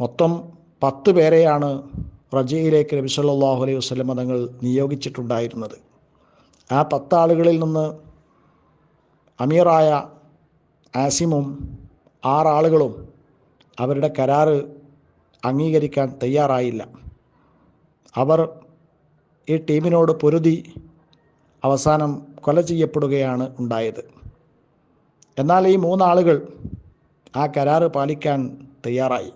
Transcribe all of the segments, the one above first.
മൊത്തം പത്ത് പേരെയാണ് റജയിലേക്ക് നബി സല്ലല്ലാഹു അലൈഹി വസ്ലം തങ്ങൾ നിയോഗിച്ചിട്ടുണ്ടായിരുന്നത്. ആ പത്താളുകളിൽ നിന്ന് അമീറായ ആസിമും ആറാളുകളും അവരുടെ കരാറ് അംഗീകരിക്കാൻ തയ്യാറായില്ല. അവർ ഈ ടീമിനോട് പൊരുതി അവസാനം കൊല ചെയ്യപ്പെടുകയാണ് ഉണ്ടായത്. എന്നാൽ ഈ മൂന്നാളുകൾ ആ കരാറ് പാലിക്കാൻ തയ്യാറായി.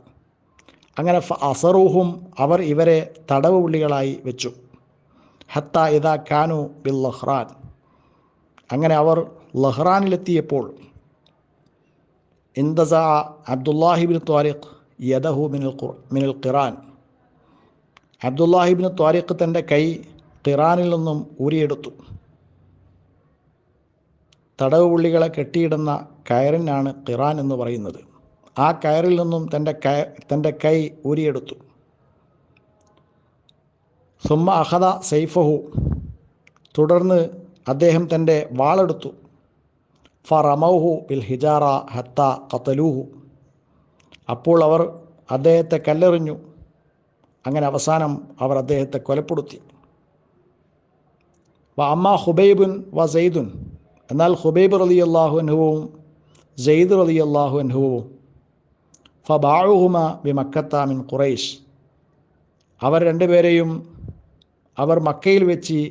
അങ്ങനെ അസറൂഹും അവർ ഇവരെ തടവ് പുള്ളികളായി വെച്ചു. ഹത്ത ഇതാ കാനു ബിൽ ലഹ്റാൻ. അങ്ങനെ അവർ ലഹ്റാനിലെത്തിയപ്പോൾ ഇന്ദസ അബ്ദുല്ലാഹിബിൻ ത്വാരിഖ് യദഹു മിനൽ മിനൽ ഖിറാൻ. അബ്ദുല്ലാഹിബിൻ ത്വാരിഖ് തന്റെ കൈ ഖിറാനിൽ നിന്നും ഊരിയെടുത്തു. തടവ് പുള്ളികളെ കെട്ടിയിടുന്ന കയറിനാണ് ഖിറാൻ എന്ന് പറയുന്നത്. ആ കയറിൽ നിന്നും തന്റെ കയ തന്റെ കൈ ഊരിയെടുത്തു. സുമ്മ അഹദ സൈഫഹു. തുടർന്ന് അദ്ദേഹം തന്റെ വാളെടുത്തു. ഫറമൗഹു ബിൽ ഹിജാറ ഹത്ത കത്തലൂഹു അപ്പോൾ അവർ അദ്ദേഹത്തെ കല്ലെറിഞ്ഞു. അങ്ങനെ അവസാനം അവർ അദ്ദേഹത്തെ കൊലപ്പെടുത്തി. വ അമ്മ ഹുബൈബുൻ വ സെയ്ദുൻ. എന്നാൽ ഹുബൈബ് റലി അള്ളാഹു അനുഭവവും സെയ്ദ് റലി അള്ളാഹു അനുഭവവും ഫബാഴുഹുമ ബി മക്കത്താമിൻ ഖുറൈഷ് അവർ രണ്ടുപേരെയും അവർ മക്കയിൽ വെച്ച്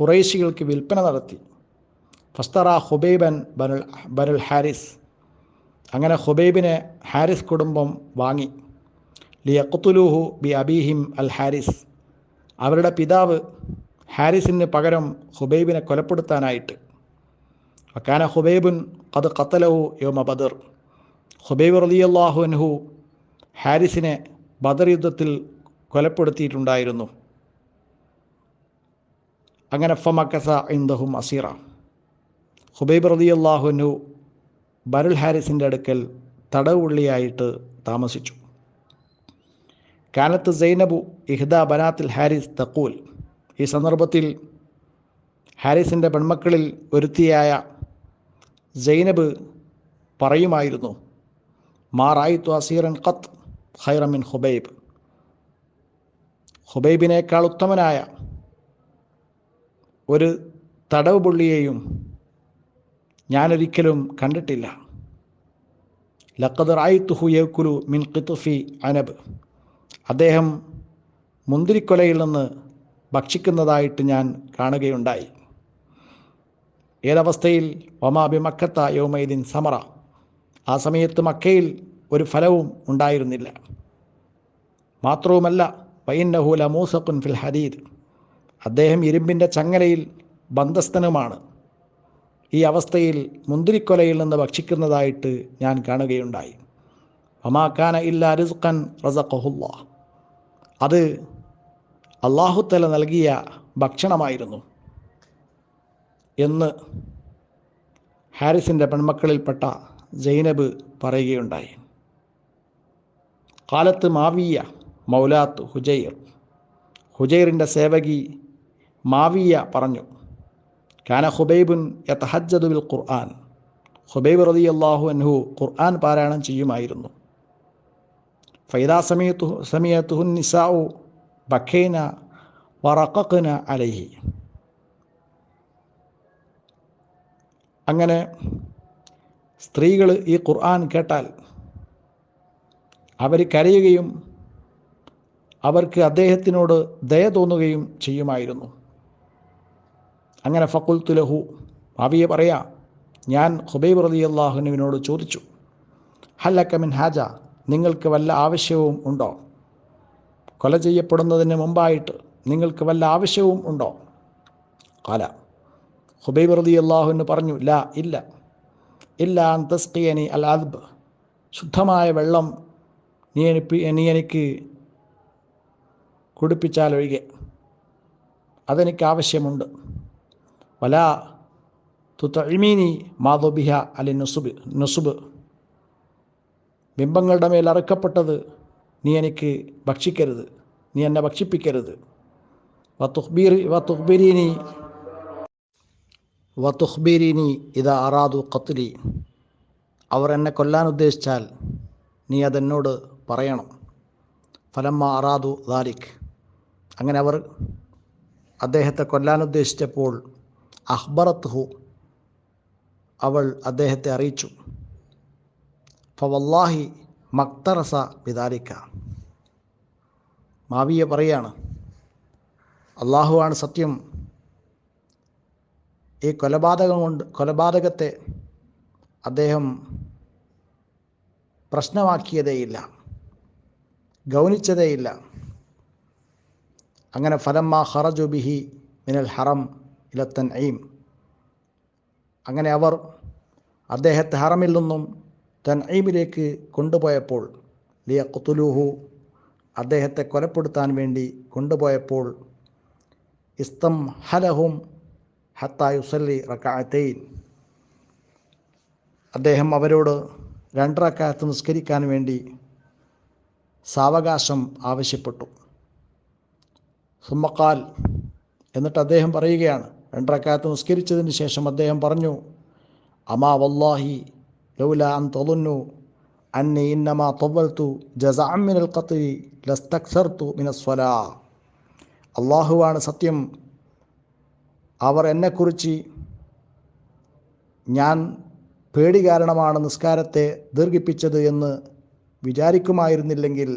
ഖുറൈശികൾക്ക് വിൽപ്പന നടത്തി. ഫസ്തറ ഹുബൈബൻ ബനുൽ ബനുൽ ഹാരിസ്. അങ്ങനെ ഹുബൈബിനെ ഹാരിസ് കുടുംബം വാങ്ങി. ലിയക്കുത്തുലൂഹു ബി അബീഹിം അൽ ഹാരിസ്. അവരുടെ പിതാവ് ഹാരിസിന് പകരം ഹുബൈബിനെ കൊലപ്പെടുത്താനായിട്ട്. അക്കാന ഹുബൈബുൻ അത് കത്തലവു യോമ ബദർ. ഹുബൈബ് റലിയല്ലാഹു അൻഹു ഹാരിസിനെ ബദർ യുദ്ധത്തിൽ കൊലപ്പെടുത്തിയിട്ടുണ്ടായിരുന്നു. അങ്ങനെ ഫമക്കസ ഇന്ദഹും അസീറ. ഹുബൈബ് റലിയല്ലാഹു അൻഹു ബരുൽ ഹാരിസിന്റെ അടുക്കൽ തടവുള്ളിയായിട്ട് താമസിച്ചു. കാനത്ത് സൈനബു ഇഹ്ദ ബനാത്തിൽ ഹാരിസ് തക്കൂൽ ഈ സന്ദർഭത്തിൽ ഹാരിസിന്റെ പെൺമക്കളിൽ ഒരുത്തിയായ സൈനബ് പറയുമായിരുന്നു മാറായിത്തു അസീറൻ ഖത്ത് ഖൈറമിൻ ഹുബൈബ് ഹുബൈബിനേക്കാൾ ഉത്തമനായ ഒരു തടവ് പുള്ളിയെയും ഞാനൊരിക്കലും കണ്ടിട്ടില്ല. ലക്കത് റായിത്തുഹു യക്കുലു മിൻ ഖിത്തുഫി അനബ്. അദ്ദേഹം മുന്തിരിക്കൊലയിൽ നിന്ന് ഭക്ഷിക്കുന്നതായിട്ട് ഞാൻ കാണുകയുണ്ടായി. ഏതവസ്ഥയിൽ? ഒമാബി മക്കത്ത യോമൈദിൻ സമറ. ആ സമയത്ത് മക്കയിൽ ഒരു ഫലവും ഉണ്ടായിരുന്നില്ല. മാത്രവുമല്ല വൈന്നഹുല മൂസഖുൻ ഫിൽ ഹദീദ്. അദ്ദേഹം ഇരുമ്പിന്റെ ചങ്ങലയിൽ ബന്ധസ്ഥനുമാണ്. ഈ അവസ്ഥയിൽ മുന്തിരിക്കൊലയിൽ നിന്ന് ഭക്ഷിക്കുന്നതായിട്ട് ഞാൻ കാണുകയുണ്ടായി. ഒമാക്കാന ഇല്ല റിസ്ഖൻ റസഖഹുല്ല. അത് അള്ളാഹുത്തല നൽകിയ ഭക്ഷണമായിരുന്നു എന്ന് ഹാരിസിന്റെ പെൺമക്കളിൽപ്പെട്ട ജൈനബ് പറയുകയുണ്ടായി. കാലത്ത് മാവിയ മൗലാത്ത് ഹുജൈർ. ഹുജൈറിന്റെ സേവകി മാവിയ പറഞ്ഞു കാന ഹുബൈബുൻ യത്തഹജ്ജദു ബിൽ ഖുർആൻ. ഹുബൈബ് റതി അള്ളാഹു അൻഹു ഖുർആൻ പാരായണം ചെയ്യുമായിരുന്നു. ഫൈദാ സമയത്തു സമയത്തുഹുൻ നിസാഉ ബഖേന വറക്കന അലൈഹി. അങ്ങനെ സ്ത്രീകൾ ഈ ഖുർആൻ കേട്ടാൽ അവർ കരയുകയും അവർക്ക് അദ്ദേഹത്തിനോട് ദയ തോന്നുകയും ചെയ്യുമായിരുന്നു. അങ്ങനെ ഫക്കുൽ തുലഹു ഭാവിയെ പറയാ ഞാൻ ഹുബൈബ് റതി അള്ളാഹുനുവിനോട് ചോദിച്ചു ഹല്ലക്കമിൻ ഹാജ? നിങ്ങൾക്ക് വല്ല ആവശ്യവും ഉണ്ടോ? കൊല ചെയ്യപ്പെടുന്നതിന് മുമ്പായിട്ട് നിങ്ങൾക്ക് വല്ല ആവശ്യവും ഉണ്ടോ? കാല ഹുബൈബ് റതി അള്ളാഹുവിന് പറഞ്ഞു ലാ ഇല്ല. ഇല്ല അൻ തസ്കിയനി അൽ അദ്ബ്. ശുദ്ധമായ വെള്ളം നീ എനിക്ക് നീ എനിക്ക് കുടിപ്പിച്ചാലൊഴികെ അതെനിക്ക് ആവശ്യമുണ്ട്. വല തുത്തഴിമീനി മാധുബിഹ അലി നുസുബ് നുസുബ്. ബിംബങ്ങളുടെ മേൽ അറുക്കപ്പെട്ടത് നീ എനിക്ക് ഭക്ഷിക്കരുത്. നീ എന്നെ ഭക്ഷിപ്പിക്കരുത്. വത്തുഹ്ബീർ വത്തുഹ്ബിരീനി വത്തുഹ്ബീരീനി ഇത് അറാദു കത്തുലി അവർ എന്നെ കൊല്ലാൻ ഉദ്ദേശിച്ചാൽ നീ അതെന്നോട് പറയണം. ഫലമ്മ അറാദു ദാലിഖ് അങ്ങനെ അവർ അദ്ദേഹത്തെ കൊല്ലാൻ ഉദ്ദേശിച്ചപ്പോൾ അഹ്ബറത്ത്ഹു അവൾ അദ്ദേഹത്തെ അറിയിച്ചു. ഫവല്ലാഹി മക്തറസ ബിദാലിക്ക മാവിയ പറയാണ് അള്ളാഹുവാണ് സത്യം ഈ കൊലപാതകം കൊണ്ട് കൊലപാതകത്തെ അദ്ദേഹം പ്രശ്നമാക്കിയതേയില്ല ഗൗനിച്ചതേയില്ല. അങ്ങനെ ഫലമ്മ ഹറജു ബിഹി മിനൽ ഹറം ഇലത്തൻ ഐം അങ്ങനെ അവർ അദ്ദേഹത്തെ ഹറമിൽ നിന്നും തൻ ഐമിലേക്ക് കൊണ്ടുപോയപ്പോൾ ലിയ കുത്തുലൂഹു അദ്ദേഹത്തെ കൊലപ്പെടുത്താൻ വേണ്ടി കൊണ്ടുപോയപ്പോൾ ഇസ്തം ഹലഹും ഹത്തായുസല്ലി റക്കായത്തൈൻ അദ്ദേഹം അവരോട് രണ്ടറക്കാലത്ത് നിസ്കരിക്കാൻ വേണ്ടി സാവകാശം ആവശ്യപ്പെട്ടു. സുമ്മക്കാൽ എന്നിട്ട് അദ്ദേഹം പറയുകയാണ് രണ്ടറക്കാലത്ത് നിസ്കരിച്ചതിന് ശേഷം അദ്ദേഹം പറഞ്ഞു അമാ വല്ലാഹി ലൗല അൻ തൊലുന്നു അന്നി ഇന്നമാ തൊവൽത്തു ജസാമിനൽ കത്തി ലസ്തക്സർത്തു മിനസ്വല. അള്ളാഹുവാണ് സത്യം അവർ എന്നെക്കുറിച്ച് ഞാൻ പേടി കാരണമാണ് നിസ്കാരത്തെ ദീർഘിപ്പിച്ചത് എന്ന് വിചാരിക്കുമായിരുന്നില്ലെങ്കിൽ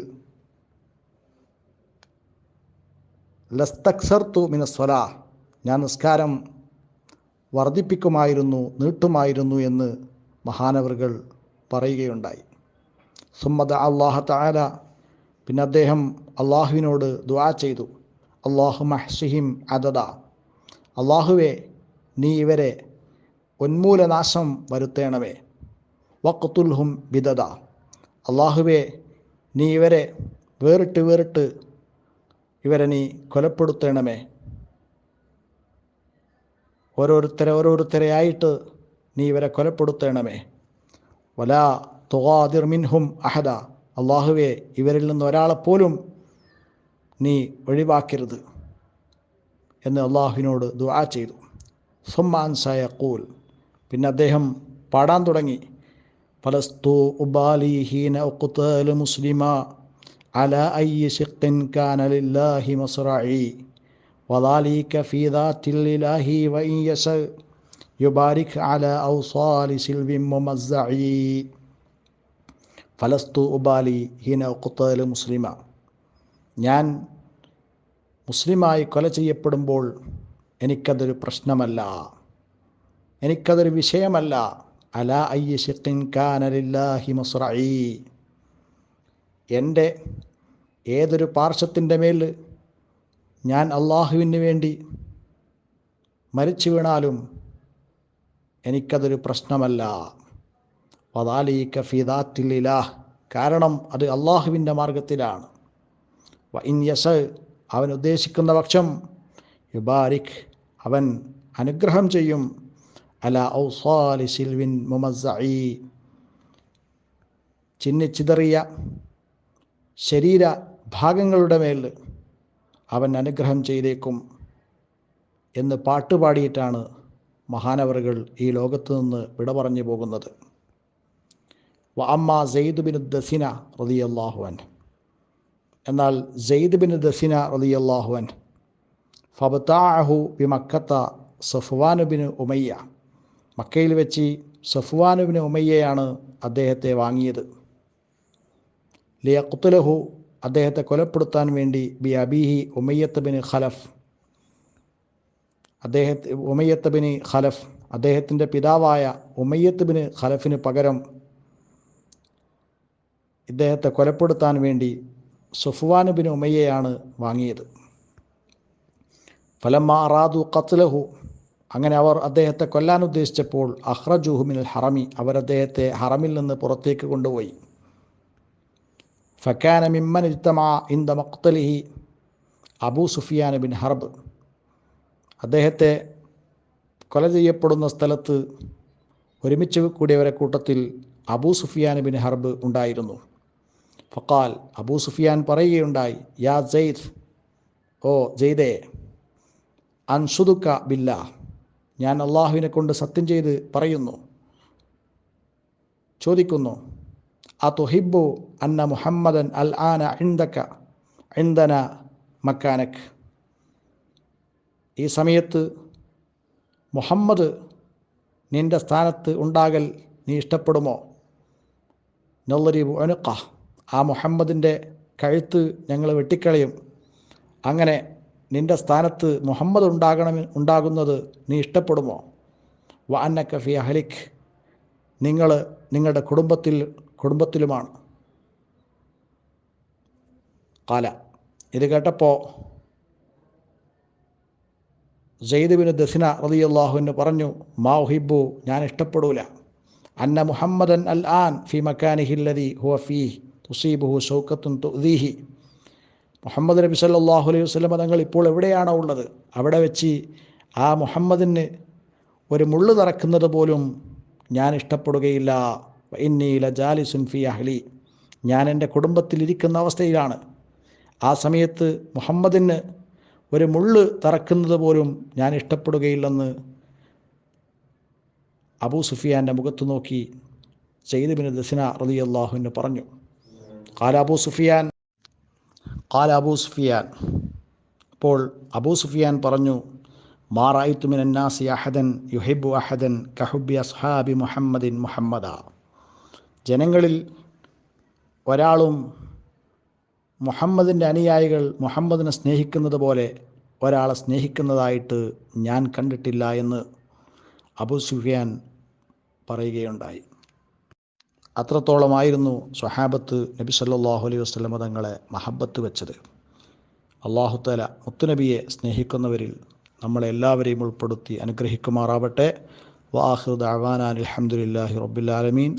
ലസ്തക്സർത്തു മിനസ്വല ഞാൻ നിസ്കാരം വർദ്ധിപ്പിക്കുമായിരുന്നു നീട്ടുമായിരുന്നു എന്ന് മഹാനവറുകൾ പറയുകയുണ്ടായി. സുമ്മദ അള്ളാഹ താല പിന്നെ അദ്ദേഹം അള്ളാഹുവിനോട് ദുആ ചെയ്തു. അള്ളാഹു മഹ്സിഹിം അതദ അള്ളാഹുവെ നീ ഇവരെ ഉന്മൂലനാശം വരുത്തേണമേ. വക്കത്തുൽഹും വിധത അള്ളാഹുവെ നീ ഇവരെ വേറിട്ട് വേറിട്ട് ഇവരെ നീ കൊലപ്പെടുത്തേണമേ. ഓരോരുത്തരെ ഓരോരുത്തരെയായിട്ട് നീ ഇവരെ കൊലപ്പെടുത്തേണമേ. വലാ തുവാദിർ മിൻഹും അഹദ. അള്ളാഹുവെ ഇവരിൽ നിന്ന് ഒരാളെപ്പോലും നീ ഒഴിവാക്കരുത്. എന്ന് അള്ളാഹുവിനോട് ദുആ ചെയ്തു. സുമ്മാൻ സയക്കൂൽ പിന്നെ അദ്ദേഹം പാടാൻ തുടങ്ങി. ഫലസ്തു ഉബാലിഹീന ഒക്കുത്തൽ മുസ്ലിമ അല അയ്യ ഷിഖിൻ കാനലില്ലാഹി മസ്റായി വദാലി ഫീദാറ്റില്ലാഹി വയ്യസ യുബാരിഖ് അല ഔസാലി സിൽവി മുമസ്സഈ. ഫലസ്തു ഉബാലി ഹീന ഒക്കുത്തൽ മുസ്ലിമ. ഞാൻ മുസ്ലിമായി കൊല ചെയ്യപ്പെടുമ്പോൾ എനിക്കതൊരു പ്രശ്നമല്ല. എനിക്കതൊരു വിഷയമല്ല. അല അയ്യ ഷിഖിൻ കാനലില്ലാഹി മസ്റഈ. എന്റെ ഏതൊരു പാർശ്വത്തിന്റെ മേൽ ഞാൻ അള്ളാഹുവിന് വേണ്ടി മരിച്ചു വീണാലും എനിക്കതൊരു പ്രശ്നമല്ല. വദാലി കഫീദാത്തില്ലാഹ് കാരണം അത് അള്ളാഹുവിന്റെ മാർഗത്തിലാണ് ഇൻ യസ അവൻ ഉദ്ദേശിക്കുന്ന പക്ഷം യുബാരിഖ് അവൻ അനുഗ്രഹം ചെയ്യും. അല ഔസാലി സിൽവിൻ മുമസായി ചിന്നിച്ചിതറിയ ശരീര ഭാഗങ്ങളുടെ മേൽ അവൻ അനുഗ്രഹം ചെയ്തേക്കും എന്ന് പാട്ടുപാടിയിട്ടാണ് മഹാനവറുകൾ ഈ ലോകത്ത് നിന്ന് വിട പറഞ്ഞു പോകുന്നത്. വ അമ്മ സെയ്ദ് ബിൻ ദസിന റതിയല്ലാഹുവൻ എന്നാൽ സെയ്ദ് ബിൻ ദസിന റതിയല്ലാഹുവൻ ഫബത്താഹു ബി മക്കത്ത സഫ്വാനുബിന് ഉമയ്യ. മക്കയിൽ വെച്ച് സഫ്വാനുബിന് ഉമയ്യയാണ് അദ്ദേഹത്തെ വാങ്ങിയത്. ലിയഖുത്തുലഹു അദ്ദേഹത്തെ കൊലപ്പെടുത്താൻ വേണ്ടി ബി അബീഹി ഉമയ്യത്ത് ബിൻ ഖലഫ് അദ്ദേഹത്തെ ഉമയ്യത്ത് ബിൻ ഖലഫ് അദ്ദേഹത്തിന്റെ പിതാവായ ഉമയ്യത്ത് ബിൻ ഖലഫിന് പകരം ഇദ്ദേഹത്തെ കൊലപ്പെടുത്താൻ വേണ്ടി സുഫ്വാൻ ബിൻ ഉമയ്യയാണ് വാങ്ങിയത്. ഫലമ്മ അറാദു ഖത്ലഹു. അങ്ങനെ അവർ അദ്ദേഹത്തെ കൊല്ലാൻ ഉദ്ദേശിച്ചപ്പോൾ അഹ്റജുഹുമിൻ ഹറമി അവർ അദ്ദേഹത്തെ ഹറമിൽ നിന്ന് പുറത്തേക്ക് കൊണ്ടുപോയി. ഫക്കാന മിമ്മൻ ഇത്തമാ ഇന്ദ മക്തലിഹി അബൂ സുഫിയാൻ ബിൻ ഹർബ്. അദ്ദേഹത്തെ കൊല ചെയ്യപ്പെടുന്ന സ്ഥലത്ത് ഒരുമിച്ച് കൂടിയവരെ കൂട്ടത്തിൽ അബൂ സുഫിയാൻ ബിൻ ഹർബ് ഉണ്ടായിരുന്നു. ഫക്കാൽ അബൂ സുഫിയാൻ പറയുകയുണ്ടായി യാ ജെയ്ദ് ഓ ജെയ്ദേ അൻഷുദുക്ക ബില്ല. ഞാൻ അള്ളാഹുവിനെ കൊണ്ട് സത്യം ചെയ്ത് പറയുന്നു ചോദിക്കുന്നു അ തുഹിബു അന്ന മുഹമ്മദൻ അൽ ആന ഇന്ദക്ക ഇന്ദന മക്കാനക്? ഈ സമയത്ത് മുഹമ്മദ് നിന്റെ സ്ഥാനത്ത് ഉണ്ടാകൽ നീ ഇഷ്ടപ്പെടുമോ? നല്ലൊരു അനുക്ക ആ മുഹമ്മദിന്റെ കഴുത്ത് ഞങ്ങൾ വെട്ടിക്കളയും. അങ്ങനെ നിന്റെ സ്ഥാനത്ത് മുഹമ്മദ് ഉണ്ടാകണം ഉണ്ടാകുന്നത് നീ ഇഷ്ടപ്പെടുമോ? വാന്ന കഫി അഹലിഖ് നിങ്ങൾ നിങ്ങളുടെ കുടുംബത്തിൽ കുടുംബത്തിലുമാണ്. കാല ഇത് കേട്ടപ്പോൾ ജയ്ദുബിന് ദസിന റതിയല്ലാഹുവിന് പറഞ്ഞു മാ ഉഹിബു ഞാൻ ഇഷ്ടപ്പെടൂല. അന്ന മുഹമ്മദൻ അൽ ആൻ ഫി മക്കാനിഹില്ലതി ഹുവ ഫീ തുസീബുഹു ഷൗക്കത്തുൻ തുദീഹി മുഹമ്മദ് നബി സല്ലാഹു അലൈഹി വസ്ലം തങ്ങൾ ഇപ്പോൾ എവിടെയാണോ ഉള്ളത്? അവിടെ വെച്ച് ആ മുഹമ്മദിന് ഒരു മുള്ളു തറക്കുന്നത് പോലും ഞാൻ ഇഷ്ടപ്പെടുകയില്ല. ഇന്നീല ജാലി സുൻഫി അഹ്ലി. ഞാൻ എന്റെ കുടുംബത്തിലിരിക്കുന്ന അവസ്ഥയിലാണ്. ആ സമയത്ത് മുഹമ്മദിന് ഒരു മുള്ള് തറക്കുന്നത് പോലും ഞാൻ ഇഷ്ടപ്പെടുകയില്ലെന്ന് അബൂ സുഫിയാന്റെ മുഖത്ത് നോക്കി സെയ്ദ് ബിൻ ദസിന റതിയല്ലാഹുവിന് പറഞ്ഞു. കാല അബൂ സുഫിയാൻ കാല അബൂ സുഫിയാൻ അപ്പോൾ അബൂ സുഫിയാൻ പറഞ്ഞു മാറായിത്തു മിൻ അന്നാസി അഹദൻ യുഹിബു അഹദൻ കഹുബി അസ്ഹാബി മുഹമ്മദിൻ മുഹമ്മദ ജനങ്ങളിൽ ഒരാളും മുഹമ്മദിന്റെ അനുയായികൾ മുഹമ്മദിനെ സ്നേഹിക്കുന്നത് പോലെ ഒരാളെ സ്നേഹിക്കുന്നതായിട്ട് ഞാൻ കണ്ടിട്ടില്ല എന്ന് അബു സുഫിയാൻ പറയുകയുണ്ടായി. അത്രത്തോളമായിരുന്നു സ്വഹാബത്ത് നബി സല്ലാഹു അലൈഹി വസ്ലമ തങ്ങളെ മഹബത്ത് വെച്ചത്. അള്ളാഹുത്തല മുത്തുനബിയെ സ്നേഹിക്കുന്നവരിൽ നമ്മളെല്ലാവരെയും ഉൾപ്പെടുത്തി അനുഗ്രഹിക്കുമാറാവട്ടെ. വാഹൃദ് അവാനാൻ അലഹമുല്ലാഹി റബ്ബുലാലമീൻ